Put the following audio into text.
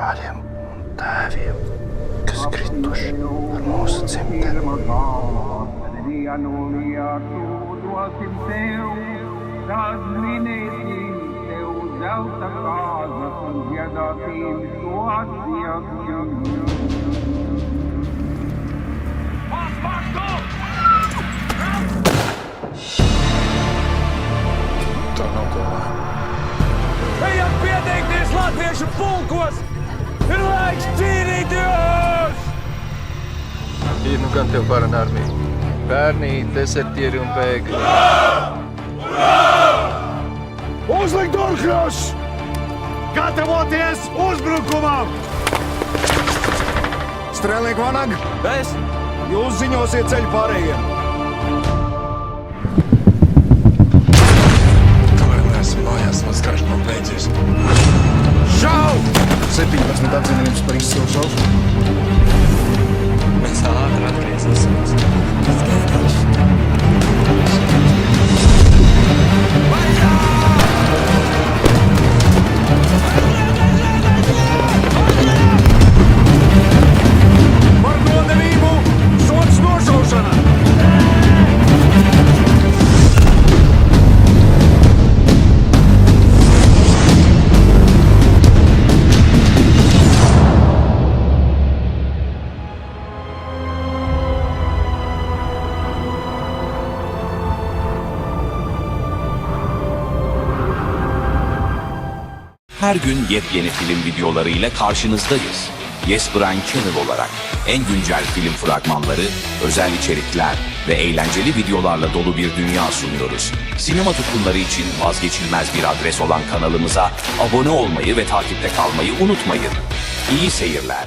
brāļiem un tēviem, kas krituši ar mūsu dzimteni. Zelta kāza un dziedātīm to atziedzījumu. Pas, pas, tu! Tā nav ko. Ejam pieteikties latviešu pulkos! Ir laiks cīnīties! Ir nu gan tev varana armija. Bērni, desertieri un bēgļi. Uzlikt durkļus! Gatavoties uzbrukumam! Strēlnieku vanag, Es jūs ziņosiet ceļu pārējiem. sei, Pinho, mas não está a dizer para isto ser os jogos? Her gün yepyeni film videolarıyla karşınızdayız. Yes Brain Channel olarak en güncel film fragmanları, özel içerikler ve eğlenceli videolarla dolu bir dünya sunuyoruz. Sinema tutkunları için vazgeçilmez bir adres olan kanalımıza abone olmayı ve takipte kalmayı unutmayın. İyi seyirler.